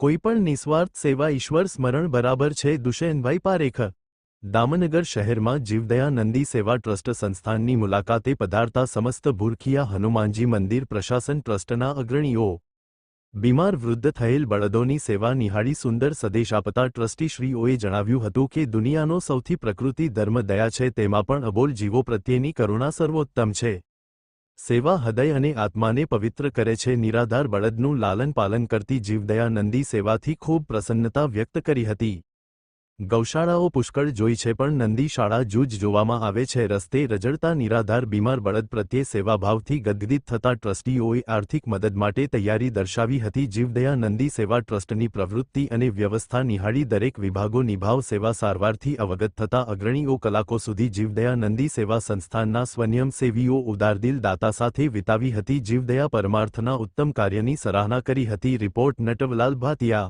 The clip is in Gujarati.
કોઈપણ નિસ્વાર્થ સેવા ઈશ્વર સ્મરણ બરાબર છે. દુષ્યંતભાઈ પારેખ દામનગર શહેરમાં જીવદયા નંદી સેવા ટ્રસ્ટ સંસ્થાનની મુલાકાતે પધારતા સમસ્ત ભૂરખિયા હનુમાનજી મંદિર પ્રશાસન ટ્રસ્ટના અગ્રણીઓ, બીમાર વૃદ્ધ થયેલ બળદોની સેવા નિહાળી સુંદર સંદેશ આપતા ટ્રસ્ટીશ્રીઓએ જણાવ્યું હતું કે, દુનિયાનો સૌથી પ્રકૃતિ ધર્મ દયા છે. તેમાં પણ અબોલ જીવો પ્રત્યેની કરુણા સર્વોત્તમ છે. સેવા હૃદય અને આત્માને પવિત્ર કરે છે. નિરાધાર બળદનું લાલન પાલન કરતી જીવદયાનંદી સેવાથી ખૂબ પ્રસન્નતા વ્યક્ત કરી હતી. ગૌશાળાઓ પુષ્કળ જોઈ છે પણ નંદી શાળા જૂજ જોવામાં આવે છે. રસ્તે રજડતા નિરાધાર બીમાર બળદ પ્રત્યે સેવાભાવથી ગદગદિત થતા ટ્રસ્ટીઓએ આર્થિક મદદ માટે તૈયારી દર્શાવી હતી. જીવદયા નંદી સેવા ટ્રસ્ટની પ્રવૃત્તિ અને વ્યવસ્થા નિહાળી દરેક વિભાગો નિભાવ સેવા સારવારથી અવગત થતા અગ્રણીઓ કલાકો સુધી જીવદયા નંદી સેવા સંસ્થાનના સ્વયંસેવીઓ ઉદારદિલ દાતા સાથે વિતાવી હતી. જીવદયા પરમાર્થના ઉત્તમ કાર્યની સરાહના કરી હતી. રિપોર્ટ નટવલાલ ભાતિયા